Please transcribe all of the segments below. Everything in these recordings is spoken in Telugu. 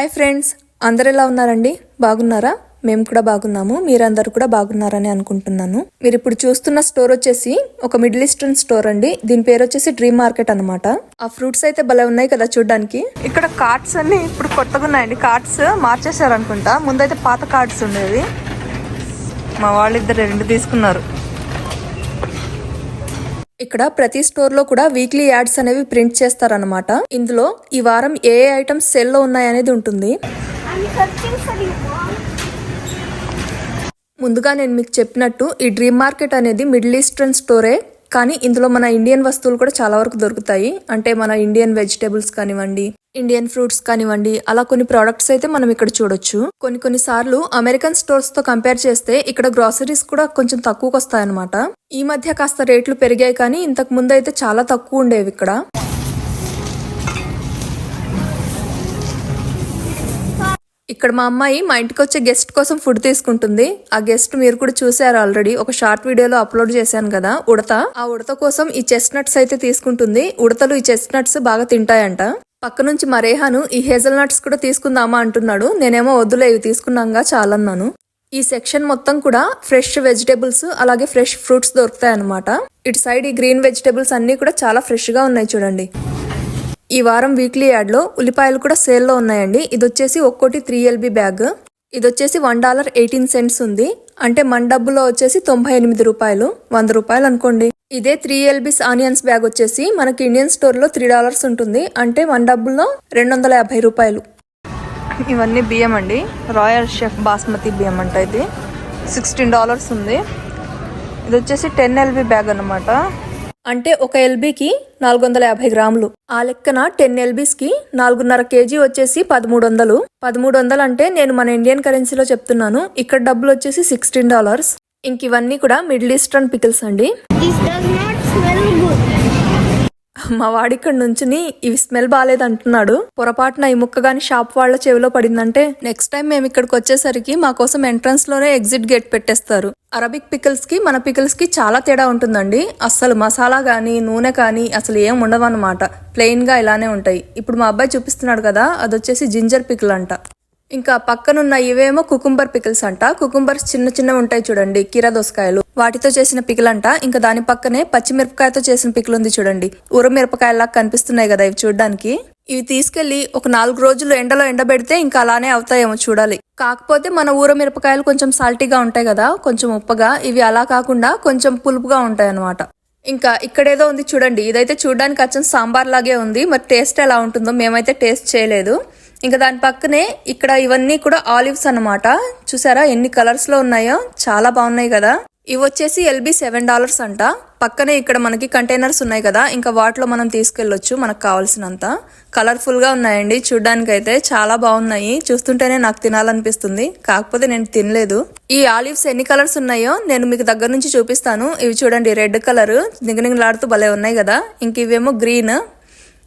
హాయ్ ఫ్రెండ్స్ అందరు ఎలా ఉన్నారండి? బాగున్నారా? మేము కూడా బాగున్నాము మీరందరూ కూడా బాగున్నారని అనుకుంటున్నాను. మీరు ఇప్పుడు చూస్తున్న స్టోర్ వచ్చేసి ఒక మిడిల్ ఈస్టర్న్ స్టోర్ అండి. దీని పేరు వచ్చేసి డ్రీమ్ మార్కెట్ అన్నమాట. ఆ ఫ్రూట్స్ అయితే భలే ఉన్నాయి కదా చూడడానికి. ఇక్కడ కార్డ్స్ అన్ని ఇప్పుడు కొత్తగా ఉన్నాయండి. కార్డ్స్ మార్చేశారు అనుకుంటా ముందైతే పాత కార్డ్స్ ఉండేవి. మా వాళ్ళిద్దరు రెండు తీసుకున్నారు. ఇక్కడ ప్రతి స్టోర్లో కూడా వీక్లీ యాడ్స్ అనేవి ప్రింట్ చేస్తారనమాట ఇందులో ఈ వారం ఏ ఏ ఐటమ్స్ సెల్లో ఉన్నాయనేది ఉంటుంది. ముందుగా నేను మీకు చెప్పినట్టు ఈ డ్రీమ్ మార్కెట్ అనేది మిడిల్ ఈస్టర్న్ స్టోరే. కానీ ఇందులో మన ఇండియన్ వస్తువులు కూడా చాలా వరకు దొరుకుతాయి. అంటే మన ఇండియన్ వెజిటేబుల్స్ కానివ్వండి ఇండియన్ ఫ్రూట్స్ కానివ్వండి అలా కొన్ని ప్రోడక్ట్స్ అయితే మనం ఇక్కడ చూడొచ్చు. కొన్ని కొన్ని సార్లు అమెరికన్ స్టోర్స్తో కంపేర్ చేస్తే ఇక్కడ గ్రాసరీస్ కూడా కొంచెం తక్కువకు వస్తాయన్నమాట ఈ మధ్య కాస్త రేట్లు పెరిగాయి కానీ ఇంతకు ముందు అయితే చాలా తక్కువ ఉండేవి ఇక్కడ. ఇక్కడ మా అమ్మాయి మా ఇంటికి వచ్చే గెస్ట్ కోసం ఫుడ్ తీసుకుంటుంది. ఆ గెస్ట్ మీరు కూడా చూసారు ఆల్రెడీ ఒక షార్ట్ వీడియోలో అప్లోడ్ చేశాను కదా ఉడత. ఆ ఉడత కోసం ఈ చెస్ట్ నట్స్ అయితే తీసుకుంటుంది. ఉడతలు ఈ చెస్ట్ నట్స్ బాగా తింటాయంట. పక్క నుంచి మరేహాను ఈ హేజల్ నట్స్ కూడా తీసుకుందామా అంటున్నాడు. నేనేమో వద్దులే ఇవి తీసుకున్నాగా చాలన్నాను. ఈ సెక్షన్ మొత్తం కూడా ఫ్రెష్ వెజిటేబుల్స్ అలాగే ఫ్రెష్ ఫ్రూట్స్ దొరుకుతాయి అన్నమాట ఇటు సైడ్ ఈ గ్రీన్ వెజిటేబుల్స్ అన్ని కూడా చాలా ఫ్రెష్గా ఉన్నాయి చూడండి. ఈ వారం వీక్లీ యాడ్లో ఉల్లిపాయలు కూడా సేల్లో ఉన్నాయండి. ఇది వచ్చేసి ఒక్కోటి త్రీ ఎల్బీ బ్యాగ్. ఇది వచ్చేసి వన్ డాలర్ ఎయిటీన్ సెంట్స్ ఉంది. అంటే మన డబ్బులో వచ్చేసి తొంభై ఎనిమిది రూపాయలు. వంద రూపాయలు అనుకోండి. ఇదే త్రీ ఎల్బీస్ ఆనియన్స్ బ్యాగ్ వచ్చేసి మనకి ఇండియన్ స్టోర్లో త్రీ డాలర్స్ ఉంటుంది. అంటే వన్ డబ్బుల్లో రెండు వందల యాభై రూపాయలు. ఇవన్నీ బియ్యం అండి. రాయల్ షెఫ్ బాస్మతి బియ్యం అంట ఇది. సిక్స్టీన్ డాలర్స్ ఉంది. ఇది వచ్చేసి టెన్ ఎల్బీ బ్యాగ్ అన్నమాట. అంటే ఒక ఎల్బీకి నాలుగు వందల యాభై గ్రాములు. ఆ లెక్కన టెన్ ఎల్బీస్కి నాలుగున్నర కేజీ వచ్చేసి పదమూడు వందలు పదమూడు వందలు అంటే నేను మన ఇండియన్ కరెన్సీలో చెప్తున్నాను. ఇక్కడ డబ్బులు వచ్చేసి సిక్స్టీన్ డాలర్స్. ఇంక ఇవన్నీ కూడా మిడిల్ ఈస్టర్న్ పికిల్స్ అండి. మా వాడిక్కడి నుంచుని ఇవి స్మెల్ బాగాలేదు అంటున్నాడు పొరపాటున ఈ ముక్క గాని షాప్ వాళ్ళ చెవిలో పడిందంటే నెక్స్ట్ టైం మేము ఇక్కడికి వచ్చేసరికి మా కోసం ఎంట్రన్స్లోనే ఎగ్జిట్ గేట్ పెట్టేస్తారు. అరబిక్ పికిల్స్కి మన పికిల్స్కి చాలా తేడా ఉంటుందండి. అస్సలు మసాలా గానీ నూనె కానీ అసలు ఏం ఉండవన్నమాట. ప్లెయిన్గా ఇలానే ఉంటాయి. ఇప్పుడు మా అబ్బాయి చూపిస్తున్నాడు కదా అది వచ్చేసి జింజర్ పికిల్ అంట. ఇంకా పక్కనున్న ఇవేమో కుకుంబర్ పికిల్స్ అంట. కుకుంబర్స్ చిన్న చిన్నవి ఉంటాయి చూడండి కీరా దోసకాయలు. వాటితో చేసిన పికిల్ అంట ఇంకా దాని పక్కనే పచ్చిమిరపకాయతో చేసిన పికిల్ ఉంది చూడండి ఉరమిరపకాయలా కనిపిస్తున్నాయి కదా ఇవి చూడడానికి. ఇవి తీసుకెళ్ళి ఒక నాలుగు రోజులు ఎండలో ఎండబెడితే ఇంకా అలానే అవుతాయేమో చూడాలి. కాకపోతే మన ఊర మిరపకాయలు కొంచెం సాల్టీగా ఉంటాయి కదా కొంచెం ఉప్పగా. ఇవి అలా కాకుండా కొంచెం పులుపుగా ఉంటాయి అన్నమాట ఇంకా ఇక్కడేదో ఉంది చూడండి. ఇదైతే చూడడానికి అచ్చం సాంబార్ లాగే ఉంది. మరి టేస్ట్ ఎలా ఉంటుందో మేమైతే టేస్ట్ చేయలేదు. ఇంకా దాని పక్కనే ఇక్కడ ఇవన్నీ కూడా ఆలివ్స్ అన్నమాట. చూసారా ఎన్ని కలర్స్లో ఉన్నాయో? చాలా బాగున్నాయి కదా. ఇవి వచ్చేసి ఎల్బి సెవెన్ డాలర్స్ అంట. పక్కనే ఇక్కడ మనకి కంటైనర్స్ ఉన్నాయి కదా. ఇంకా వాటిలో మనం తీసుకెళ్ళొచ్చు మనకు కావాల్సినంత. కలర్ఫుల్గా ఉన్నాయండి. చూడ్డానికి అయితే చాలా బాగున్నాయి. చూస్తుంటేనే నాకు తినాలనిపిస్తుంది. కాకపోతే నేను తినలేదు. ఈ ఆలివ్స్ ఎన్ని కలర్స్ ఉన్నాయో నేను మీకు దగ్గర నుంచి చూపిస్తాను. ఇవి చూడండి రెడ్ కలర్. నిగనిగలాడుతూ భలే ఉన్నాయి కదా. ఇంక ఇవేమో గ్రీన్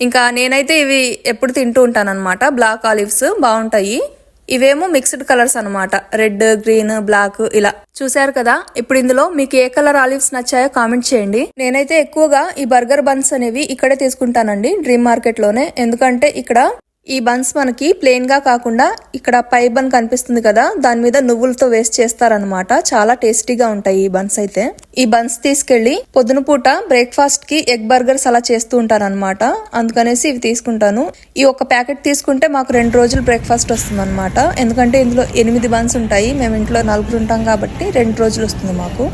ఇంకా నేనైతే ఇవి ఎప్పుడు తింటూ ఉంటానన్నమాట. బ్లాక్ ఆలివ్స్ బాగుంటాయి. ఇవేమో మిక్స్డ్ కలర్స్ అన్నమాట. రెడ్ గ్రీన్ బ్లాక్ ఇలా. చూశారు కదా? ఇప్పుడు ఇందులో మీకు ఏ కలర్ ఆలివ్స్ నచ్చాయో కామెంట్ చేయండి. నేనైతే ఎక్కువగా ఈ బర్గర్ బన్స్ అనేవి ఇక్కడే తీసుకుంటానండి. డ్రీమ్ మార్కెట్లోనే. ఎందుకంటే ఇక్కడ ఈ బన్స్ మనకి ప్లెయిన్గా కాకుండా ఇక్కడ పై బన్ కనిపిస్తుంది కదా దాని మీద నువ్వులతో వేస్ట్ చేస్తారనమాట చాలా టేస్టీగా ఉంటాయి ఈ బన్స్ అయితే. ఈ బన్స్ తీసుకెళ్ళి పొద్దున పూట బ్రేక్ఫాస్ట్కి ఎగ్ బర్గర్స్ అలా చేస్తూ ఉంటారనమాట అందుకనేసి ఇవి తీసుకుంటాను. ఈ ఒక ప్యాకెట్ తీసుకుంటే మాకు రెండు రోజులు బ్రేక్ఫాస్ట్ వస్తుంది ఎందుకంటే ఇందులో ఎనిమిది బన్స్ ఉంటాయి. మేము ఇంట్లో నలుగురు ఉంటాం కాబట్టి రెండు రోజులు వస్తుంది మాకు.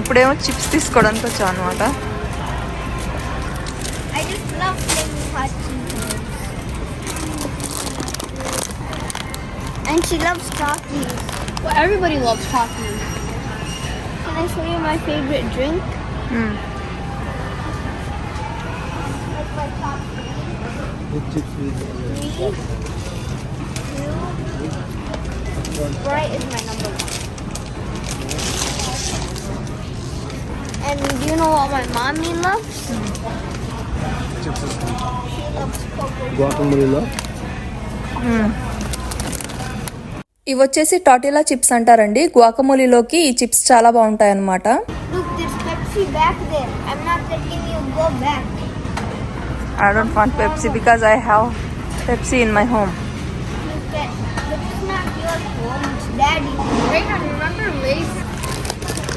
ఇప్పుడేమో చిప్స్ తీసుకోవడానికి వచ్చాం అనమాట And she loves coffee. Well, everybody loves coffee. Can I show you my favorite drink? Like my three, two, Sprite is my number one. And do you know what my mommy loves? Hmm. She loves Coca guacamole hmm. ఇవి వచ్చేసి టాటిలా చిప్స్ అంటారండి. గుకమూలిలోకి ఈ చిప్స్ చాలా బాగుంటాయి అనమాట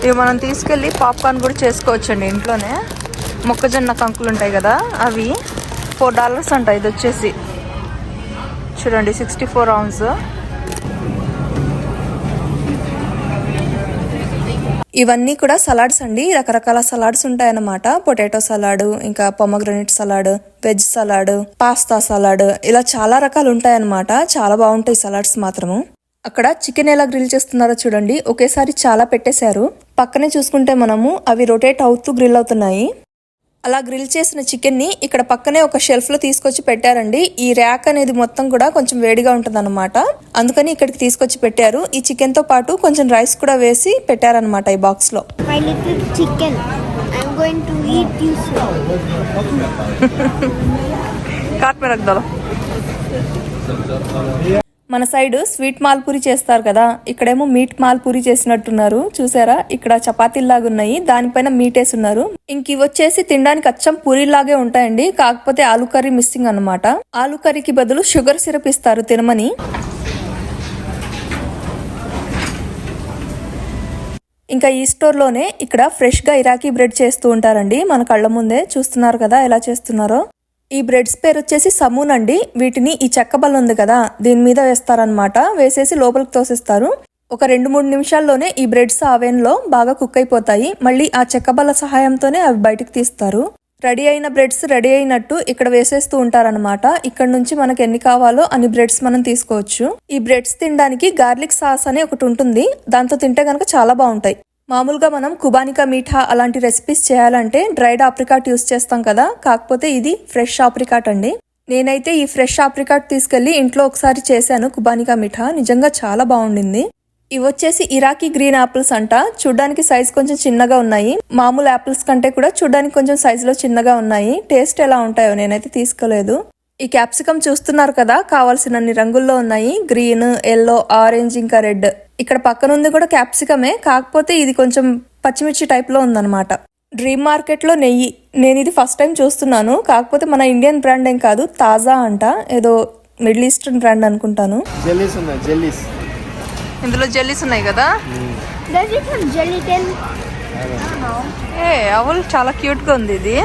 ఇవి మనం తీసుకెళ్ళి పాప్కార్న్ కూడా చేసుకోవచ్చు అండి ఇంట్లోనే. మొక్కజొన్న కంకులు ఉంటాయి కదా అవి ఫోర్ డాలర్స్ అంట. ఇది వచ్చేసి చూడండి సిక్స్టీ ఫోర్ అవన్స్ ఇవన్నీ కూడా సలాడ్స్ అండి. రకరకాల సలాడ్స్ ఉంటాయన్నమాట. పొటాటో సలాడ్ ఇంకా pomegranate salad veg salad pasta salad ఇలా చాలా రకాలు ఉంటాయన్నమాట. చాలా బాగుంటాయి సలాడ్స్ మాత్రము. అక్కడ చికెన్ ఎలా గ్రిల్ చేస్తున్నారో చూడండి. ఒకేసారి చాలా పెట్టేశారు. పక్కనే చూసుకుంటే మనము అవి రొటేట్ అవుతూ గ్రిల్ అవుతున్నాయి. అలా గ్రిల్ చేసిన చికెన్ని ఇక్కడ పక్కనే ఒక షెల్ఫ్లో తీసుకొచ్చి పెట్టారండి. ఈ ర్యాక్ అనేది మొత్తం కూడా కొంచెం వేడిగా ఉంటుంది అందుకని ఇక్కడికి తీసుకొచ్చి పెట్టారు. ఈ చికెన్తో పాటు కొంచెం రైస్ కూడా వేసి పెట్టారనమాట ఈ బాక్స్లో మన సైడ్ స్వీట్ మాల్పూరి చేస్తారు కదా ఇక్కడేమో మీట్ మాల్పూరి చేసినట్టున్నారు. చూసారా? ఇక్కడ చపాతీల్లాగా ఉన్నాయి. దానిపైన మీట్ ఉన్నారు ఇంక వచ్చేసి తినడానికి అచ్చం పూరిలాగే ఉంటాయండి. కాకపోతే ఆలు కర్రీ మిస్సింగ్ అనమాట ఆలు కర్రీకి బదులు షుగర్ సిరప్ ఇస్తారు తినమని. ఇంకా ఈ స్టోర్లోనే ఇక్కడ ఫ్రెష్గా ఇరాకీ బ్రెడ్ చేస్తూ ఉంటారండి. మన కళ్ళ ముందే చూస్తున్నారు కదా ఎలా చేస్తున్నారో. ఈ బ్రెడ్స్ పేరు వచ్చేసి సమూన్ అండి. వీటిని ఈ చెక్క బల్ల ఉంది కదా దీని మీద వేస్తారనమాట వేసేసి లోపలికి తోసిస్తారు. ఒక రెండు మూడు నిమిషాల్లోనే ఈ బ్రెడ్స్ ఆవెన్లో బాగా కుక్ అయిపోతాయి. మళ్ళీ ఆ చెక్క బల్ల సహాయంతోనే అవి బయటకు తీస్తారు. రెడీ అయిన బ్రెడ్స్ రెడీ అయినట్టు ఇక్కడ వేసేస్తూ ఉంటారనమాట ఇక్కడ నుంచి మనకు ఎన్ని కావాలో అన్ని బ్రెడ్స్ మనం తీసుకోవచ్చు. ఈ బ్రెడ్స్ తినడానికి గార్లిక్ సాస్ అని ఒకటి ఉంటుంది. దాంతో తింటే కనుక చాలా బాగుంటాయి. మామూలుగా మనం కుబానికా మీఠా అలాంటి రెసిపీస్ చేయాలంటే డ్రైడ్ ఆప్రికాట్ యూస్ చేస్తాం కదా. కాకపోతే ఇది ఫ్రెష్ ఆప్రికాట్ అండి. నేనైతే ఈ ఫ్రెష్ ఆప్రికాట్ తీసుకెళ్ళి ఇంట్లో ఒకసారి చేశాను కుబానికా మీఠా. నిజంగా చాలా బాగుండింది. ఇవి వచ్చేసి ఇరాకీ గ్రీన్ ఆపిల్స్ అంట. చూడ్డానికి సైజ్ కొంచెం చిన్నగా ఉన్నాయి. మామూలు ఆపిల్స్ కంటే కూడా చూడ్డానికి కొంచెం సైజులో చిన్నగా ఉన్నాయి. టేస్ట్ ఎలా ఉంటాయో నేనైతే తీసుకోలేదు. ఈ క్యాప్సికమ్ చూస్తున్నారు కదా కావాల్సినన్ని రంగుల్లో ఉన్నాయి. గ్రీన్ ఎల్లో ఆరెంజ్ ఇంకా రెడ్ ఇక్కడ పక్కనుంది కూడా క్యాప్సికమే. కాకపోతే ఇది కొంచెం పచ్చిమిర్చి టైప్లో ఉందన్నమాట. డ్రీమ్ మార్కెట్లో నెయ్యి. నేను ఇది ఫస్ట్ టైం చూస్తున్నాను. కాకపోతే మన ఇండియన్ బ్రాండ్ ఏం కాదు. తాజా అంట. ఏదో మిడిల్ ఈస్టర్న్ బ్రాండ్ అనుకుంటాను. జెల్లీస్ ఉన్నాయి. జెల్లీస్. ఇందులో జెల్లీస్ ఉన్నాయి కదా? ఏ అవుల్ చాలా క్యూట్గా ఉంది ఇది.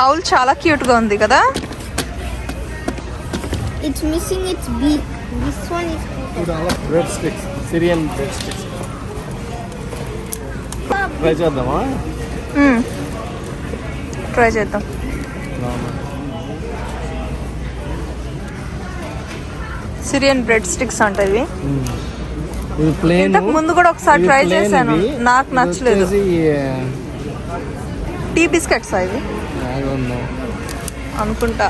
అవుల్ చాలా క్యూట్గా ఉంది కదా? It's missing its beak. This bread sticks Syrian bread sticks try చేద్దామా? ట్రై చేద్దాం. సిరియన్ బ్రెడ్ స్టిక్స్ అంట ఇవి. ఇది ఇంతకు ముందు కూడా ఒకసారి ట్రై చేశాను. నాకు నచ్చలేదు. టీ బిస్కెట్స్ ఇవి? అనుకుంటా.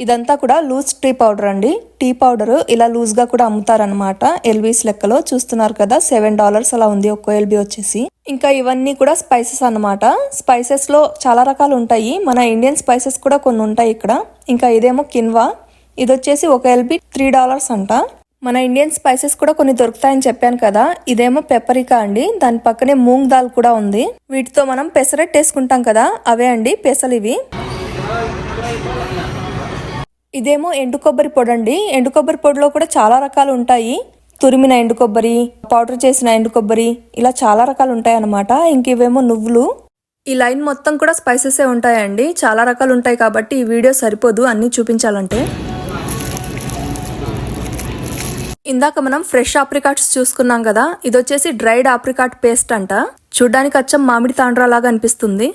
ఇదంతా కూడా లూజ్ టీ పౌడర్ అండి. టీ పౌడర్ ఇలా లూజ్గా కూడా అమ్ముతారనమాట ఎల్బీస్ లెక్కలో చూస్తున్నారు కదా సెవెన్ డాలర్స్ అలా ఉంది ఒక్కో ఎల్బీ వచ్చేసి. ఇంకా ఇవన్నీ కూడా స్పైసెస్ అన్నమాట. స్పైసెస్లో చాలా రకాలు ఉంటాయి. మన ఇండియన్ స్పైసెస్ కూడా కొన్ని ఉంటాయి ఇక్కడ. ఇంకా ఇదేమో కిన్వా. ఇది వచ్చేసి ఒక ఎల్బీ త్రీ డాలర్స్ అంట. మన ఇండియన్ స్పైసెస్ కూడా కొన్ని దొరుకుతాయని చెప్పాను కదా. ఇదేమో పెప్పరికా అండి. దాని పక్కనే మూంగ్ దాల్ కూడా ఉంది. వీటితో మనం పెసరెట్ వేసుకుంటాం కదా అవే అండి పెసలు ఇవి ఇదేమో ఎండు కొబ్బరి పొడి అండి ఎండు కొబ్బరి పొడిలో కూడా చాలా రకాలు ఉంటాయి. తురిమిన ఎండు కొబ్బరి పౌడర్ చేసిన ఎండు కొబ్బరి ఇలా చాలా రకాలు ఉంటాయి అన్నమాట ఇంక ఇవేమో నువ్వులు. ఈ లైన్ మొత్తం కూడా స్పైసెసే ఉంటాయండి. చాలా రకాలు ఉంటాయి కాబట్టి ఈ వీడియో సరిపోదు. అన్నీ చూపించాలంటే. ఇందాక మనం ఫ్రెష్ ఆప్రికాట్స్ చూసుకున్నాం కదా. ఇది వచ్చేసి డ్రైడ్ ఆప్రికాట్ పేస్ట్ అంట. చూడ్డానికి అచ్చం మామిడి తాండ్రా లాగా అనిపిస్తుంది.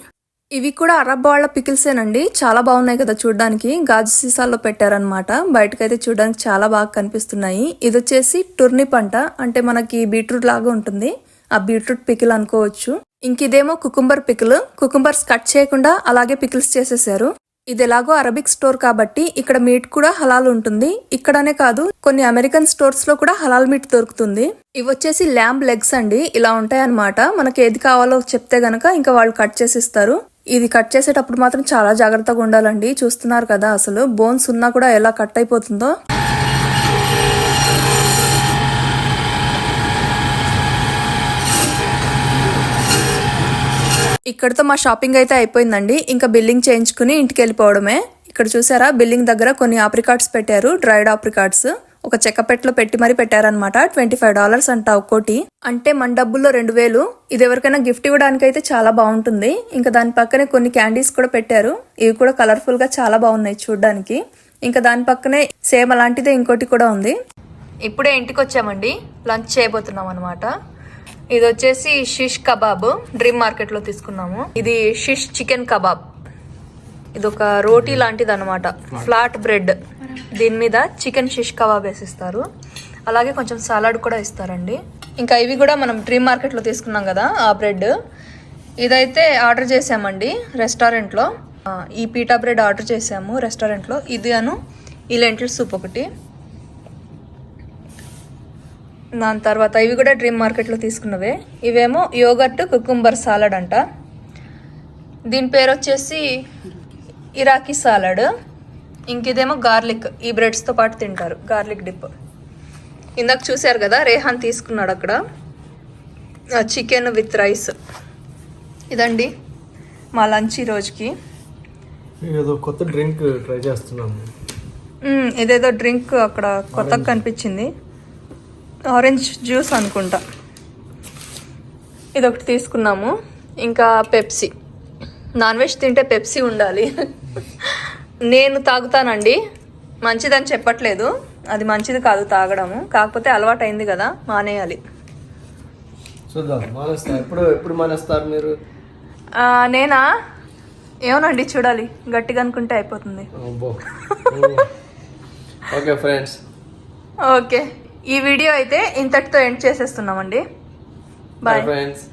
ఇవి కూడా అరబ్ వాళ్ళ పికిల్సేనండి. చాలా బాగున్నాయి కదా చూడడానికి. గాజు సీసాల్లో పెట్టారనమాట బయటకైతే చూడడానికి చాలా బాగా కనిపిస్తున్నాయి. ఇది వచ్చేసి టుర్నిప్ అంట అంటే మనకి బీట్రూట్ లాగా ఉంటుంది. ఆ బీట్రూట్ పికిల్ అనుకోవచ్చు. ఇంక ఇదేమో కుకుంబర్ పికిల్. కుకుంబర్స్ కట్ చేయకుండా అలాగే పికిల్స్ చేసేసారు. ఇది ఎలాగో అరబిక్ స్టోర్ కాబట్టి ఇక్కడ మీట్ కూడా హలాల్ ఉంటుంది. ఇక్కడనే కాదు కొన్ని అమెరికన్ స్టోర్స్లో కూడా హలాల్ మీట్ దొరుకుతుంది. ఇవి వచ్చేసి ల్యాంబ్ లెగ్స్ అండి. ఇలా ఉంటాయన్నమాట. మనకి ఏది కావాలో చెప్తే గనక ఇంకా వాళ్ళు కట్ చేసి ఇస్తారు ఇది కట్ చేసేటప్పుడు మాత్రం చాలా జాగ్రత్తగా ఉండాలండి. చూస్తున్నారు కదా అసలు. బోన్స్ ఉన్నా కూడా ఎలా కట్ అయిపోతుందో. ఇక్కడితో మా షాపింగ్ అయితే అయిపోయిందండి. ఇంకా బిల్లింగ్ చేయించుకుని ఇంటికి వెళ్ళిపోవడమే. ఇక్కడ చూసారా? బిల్లింగ్ దగ్గర కొన్ని ఆప్రికాట్స్ పెట్టారు. Dried apricots. ఒక చెక్కపెట్టలో పెట్టి మరీ పెట్టారనమాట ట్వంటీ ఫైవ్ డాలర్స్ అంట ఒక్కోటి అంటే మన డబ్బుల్లో రెండు వేలు. ఇది ఎవరికైనా గిఫ్ట్ ఇవ్వడానికి అయితే చాలా బాగుంటుంది. ఇంకా దాని పక్కనే కొన్ని క్యాండీస్ కూడా పెట్టారు. ఇవి కూడా కలర్ఫుల్గా చాలా బాగున్నాయి చూడడానికి. ఇంకా దాని పక్కనే సేమ్ అలాంటిదే ఇంకోటి కూడా ఉంది. ఇప్పుడే ఇంటికి వచ్చామండి లంచ్ చేయబోతున్నాం అనమాట ఇది వచ్చేసి షిష్ కబాబ్ డ్రీమ్ మార్కెట్లో తీసుకున్నాము. ఇది షిష్ చికెన్ కబాబ్. ఇది ఒక రోటీ లాంటిది అనమాట ఫ్లాట్ బ్రెడ్ దీని మీద చికెన్ షిష్ కబాబ్ వేసిస్తారు. అలాగే కొంచెం సలాడ్ కూడా ఇస్తారండి. ఇంకా ఇవి కూడా మనం డ్రీమ్ మార్కెట్లో తీసుకున్నాం కదా ఆ బ్రెడ్ ఇదైతే ఆర్డర్ చేసామండి రెస్టారెంట్లో ఈ పీటా బ్రెడ్ ఆర్డర్ చేసాము రెస్టారెంట్లో ఇది అను ఈ లెంటిల్ సూప్ ఒకటి. దాని తర్వాత ఇవి కూడా డ్రీమ్ మార్కెట్లో తీసుకున్నవే. ఇవేమో యోగర్ట్ కుకుంబర్ సాలడ్ అంట. దీని పేరు వచ్చేసి ఇరాకీ సాలడ్ ఇంక ఇదేమో గార్లిక్ ఈ బ్రెడ్స్తో పాటు తింటారు గార్లిక్ డిప్. ఇందాక చూశారు కదా రేహాన్ తీసుకున్నాడు అక్కడ. Chicken with rice. ఇదండి మా లంచ్ ఈ రోజుకి. ఏదో కొత్త డ్రింక్ ట్రై చేస్తున్నాము ఇదేదో డ్రింక్ అక్కడ కొత్తగా కనిపించింది. ఆరెంజ్ జ్యూస్ అనుకుంటా. ఇదొకటి తీసుకున్నాము. ఇంకా పెప్సీ. నాన్ వెజ్ తింటే పెప్సీ ఉండాలి. నేను తాగుతానండి. మంచిదని చెప్పట్లేదు. అది మంచిది కాదు తాగడము. కాకపోతే అలవాటు అయింది కదా మానేయాలి. చూద్దాం. మానేస్తారు ఎప్పుడు ఎప్పుడు మానేస్తారు మీరు? నేనా? ఏమోనండి చూడాలి. గట్టిగా అనుకుంటే అయిపోతుంది. Okay friends. ఓకే. ఈ వీడియో అయితే ఇంతటితో ఎండ్ చేసేస్తున్నామండి. Bye bye friends.